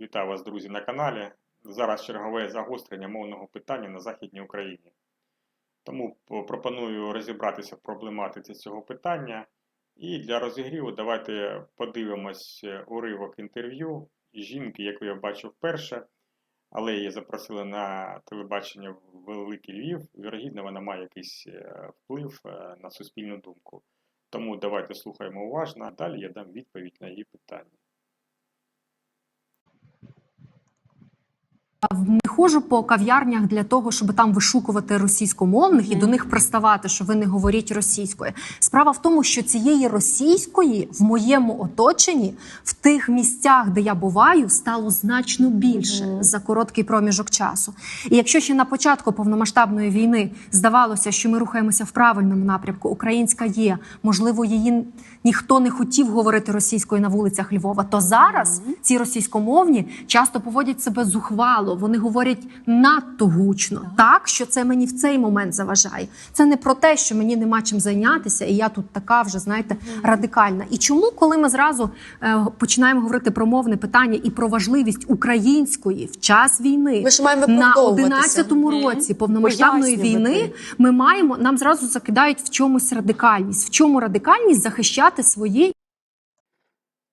Вітаю вас, друзі, на каналі. Зараз чергове загострення мовного питання на Західній Україні. Тому пропоную розібратися в проблематиці цього питання. І для розігріву давайте подивимось е, уривок інтерв'ю жінки, яку я бачив вперше, але її запросили на телебачення в Великий Львів. Вірогідно, вона має якийсь е, вплив е, на суспільну думку. Тому давайте слухаємо уважно. Далі я дам відповідь на її питання. Не ходжу по кав'ярнях для того, щоб там вишукувати російськомовних і до них приставати, що ви не говоріть російською. Справа в тому, що цієї російської в моєму оточенні, в тих місцях, де я буваю, стало значно більше за короткий проміжок часу. І якщо ще на початку повномасштабної війни здавалося, що ми рухаємося в правильному напрямку, українська є, можливо, її ніхто не хотів говорити російською на вулицях Львова, то зараз ці російськомовні часто поводять себе зухвало. Вони говорять надто гучно, так що це мені в цей момент заважає. Це не про те, що мені нема чим зайнятися, і я тут така вже знаєте радикальна. І чому, коли ми зразу е, починаємо говорити про мовне питання і про важливість української в час війни Ми ж маємо на виправдовуватися. 11-му році повномасштабної війни, ми маємо нам зразу закидають в чомусь радикальність. В чому радикальність захищати свої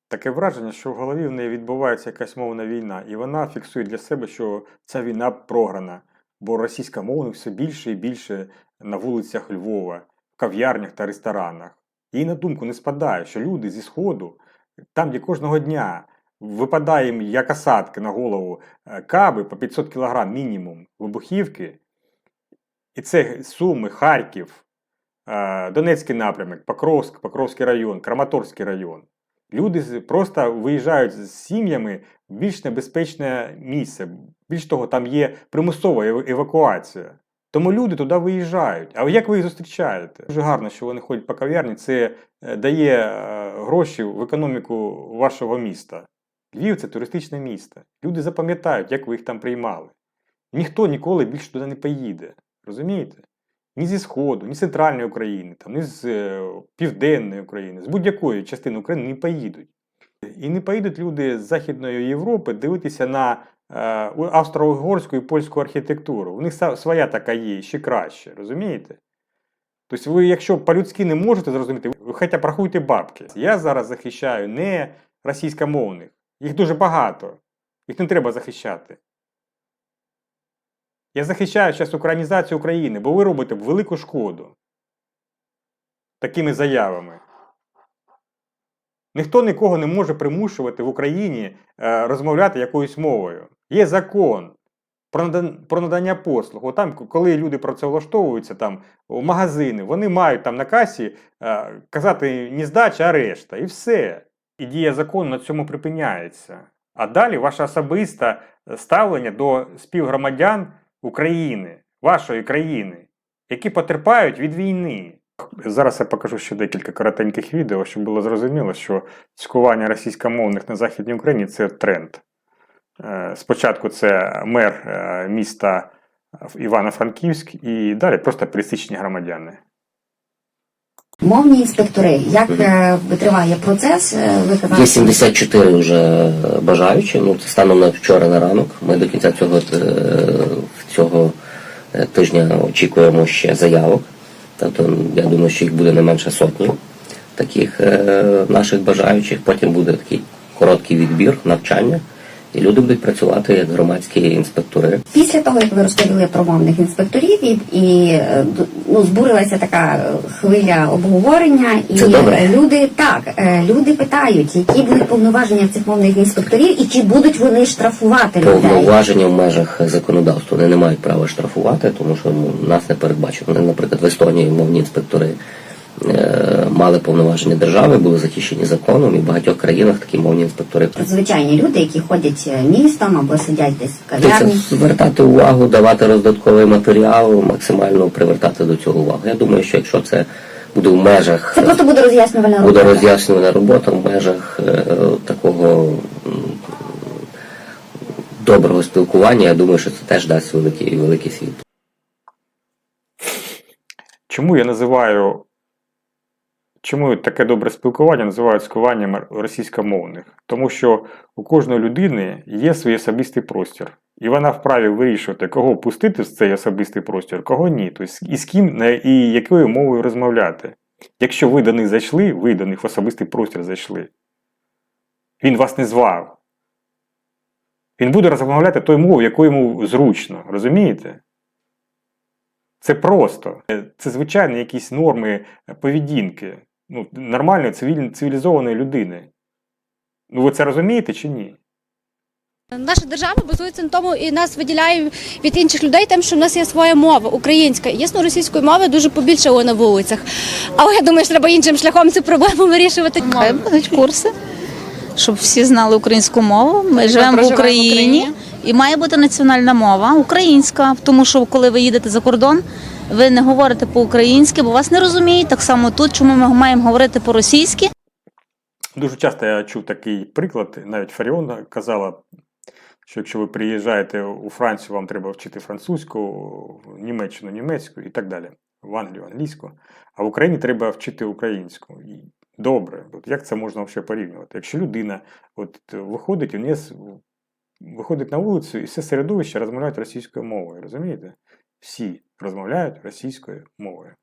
Таке враження, що в голові в неї відбувається якась мовна війна, і вона фіксує для себе, що ця війна програна, бо російська мовних все більше і більше на вулицях Львова, в кав'ярнях та ресторанах. Їй на думку не спадає, що люди зі Сходу, там, де кожного дня випадає їм як осадки на голову е, каби по 500 кг мінімум вибухівки, і це Суми, Харків, е, Донецький напрямок, Покровськ, Покровський район, Краматорський район. Люди просто виїжджають з сім'ями в більш небезпечне місце. Більш того, там є примусова евакуація. Тому люди туди виїжджають. А як ви їх зустрічаєте? Дуже гарно, що вони ходять по кав'ярні. Це е, дає е, гроші в економіку вашого міста. Львів це туристичне місто. Люди запам'ятають, як ви їх там приймали. Ніхто ніколи більше туди не поїде. Розумієте? Ні зі Сходу, ні з центральної України, там, ні з е, Південної України, з будь-якої частини України не поїдуть. І не поїдуть люди з Західної Європи дивитися на е, австро-угорську і польську архітектуру. У них своя така є, ще краще, розумієте? Тобто, ви, якщо по-людськи не можете зрозуміти, ви хоча б рахуйте бабки. Я зараз захищаю не російськомовних, їх дуже багато, їх не треба захищати. Я захищаю зараз українізацію України, бо ви робите велику шкоду такими заявами. Ніхто нікого не може примушувати в Україні е, розмовляти якоюсь мовою. Є закон про, надан- про надання послуг. От там, коли люди працевлаштовуються там, у магазини, вони мають там на касі е, казати не здача, а решта. І все. І дія закону на цьому припиняється. А далі ваше особисте ставлення до співгромадян України, вашої країни, які потерпають від війни. Зараз я покажу ще декілька коротеньких відео, щоб було зрозуміло, що цькування російськомовних на Західній Україні це тренд. Е, Спочатку це мер е, міста Івано-Франківськ і далі просто пересічні громадяни. Мовні інспектори, як е, триває процес? Е, Ви казали, Є 74 вже бажаючі. Ну це станом на вчора на ранок. Ми до кінця цього е, цього е, тижня очікуємо ще заявок. Тобто я думаю, що їх буде не менше сотні таких е, наших бажаючих. Потім буде такий короткий відбір, навчання, і люди будуть працювати як громадські інспектори. після того, як ви розповіли про мовних інспекторів, і, і е, ну, збурилася така хвиля обговорення, і Це добре. люди так, е, люди питають, які будуть повноваження цих мовних інспекторів, і чи будуть вони штрафувати людей. Повноваження в межах законодавства вони не мають права штрафувати, тому що ну, нас не передбачено. Наприклад, в Естонії мовні інспектори мали повноваження держави, були захищені законом, і в багатьох країнах такі мовні інспектори. Звичайні люди, які ходять е, містом або сидять десь в кав'ярні. звертати увагу, давати роздатковий матеріал, максимально привертати до цього увагу. Я думаю, що якщо це буде в межах Це просто буде роз'яснювальна буде робота. роз'яснювана робота в межах е, такого доброго спілкування, я думаю, що це теж дасть великий великий світ. Чому я називаю Чому таке добре спілкування називають спілкуванням російськомовних? Тому що у кожної людини є свій особистий простір, і вона вправі вирішувати, кого пустити в цей особистий простір, кого ні. Тобто, і з ким і якою мовою розмовляти. Якщо ви до них зайшли, ви до них в особистий простір зайшли. Він вас не звав. Він буде розмовляти тою мовою, якою йому зручно. Розумієте? Це просто. Це звичайні якісь норми поведінки ну, нормальної цивіль... цивілізованої людини. Ну, ви це розумієте чи ні? Наша держава базується на тому і нас виділяє від інших людей тим, що в нас є своя мова українська. Ясно, російської мови дуже побільшало на вулицях. Але я думаю, що треба іншим шляхом цю проблему вирішувати. Хай будуть курси, щоб всі знали українську мову. Ми живемо в проживаємо в Україні, Україні. і має бути національна мова українська. Тому що коли ви їдете за кордон, ви не говорите по-українськи, бо вас не розуміють. Так само тут, чому ми маємо говорити по-російськи. Дуже часто я чув такий приклад, навіть Фаріона казала, що якщо ви приїжджаєте у Францію, вам треба вчити французьку, Німеччину німецьку і так далі, в Англію англійську, а в Україні треба вчити українську. Добре, от як це можна взагалі порівнювати? Якщо людина от, виходить, у неї виходить на вулицю і все середовище розмовляють російською мовою, розумієте? Всі розмовляють російською мовою.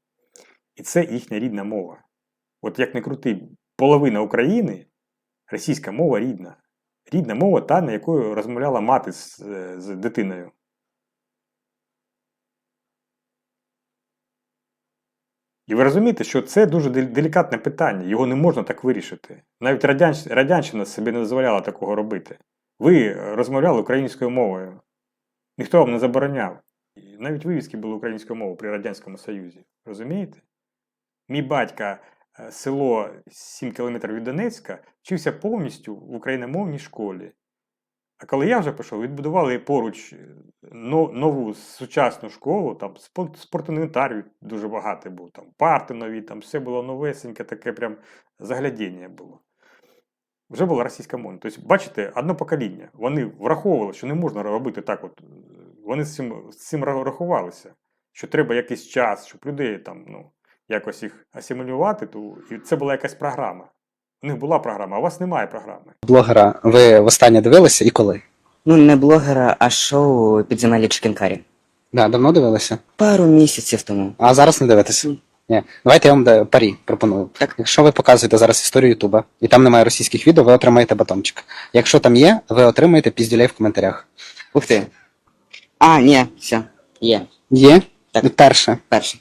І це їхня рідна мова. От як не крути, половина України російська мова рідна. Рідна мова та, на якою розмовляла мати з, з дитиною. І ви розумієте, що це дуже дел- делікатне питання, його не можна так вирішити. Навіть Радянщ... Радянщина собі не дозволяла такого робити. Ви розмовляли українською мовою. Ніхто вам не забороняв. І навіть вивіски були українською мовою при Радянському Союзі. Розумієте? Мій батька е, село 7 кілометрів від Донецька вчився повністю в україномовній школі. А коли я вже пішов, відбудували поруч е, нову сучасну школу, там спо- спортінвентар дуже багатий був, там парти нові, там все було новесеньке, таке прям заглядіння було. Вже була російська мова. Тобто, бачите, одне покоління. Вони враховували, що не можна робити так. От. Вони з цим, з цим рахувалися, що треба якийсь час, щоб людей там, ну, якось їх асимілювати, то і це була якась програма. У них була програма, а у вас немає програми. блогера ви востаннє дивилися і коли? Ну, не блогера, а шоу підземелля Чікенкарі. Да, давно дивилися? Пару місяців тому. А зараз не дивитеся? Ні. Давайте я вам парі пропоную. Так. Якщо ви показуєте зараз історію Ютуба, і там немає російських відео, ви отримаєте батончик. Якщо там є, ви отримаєте піздюлей в коментарях. Ух ти. А, ні, все. Є. Є? Так. Перше. Перший.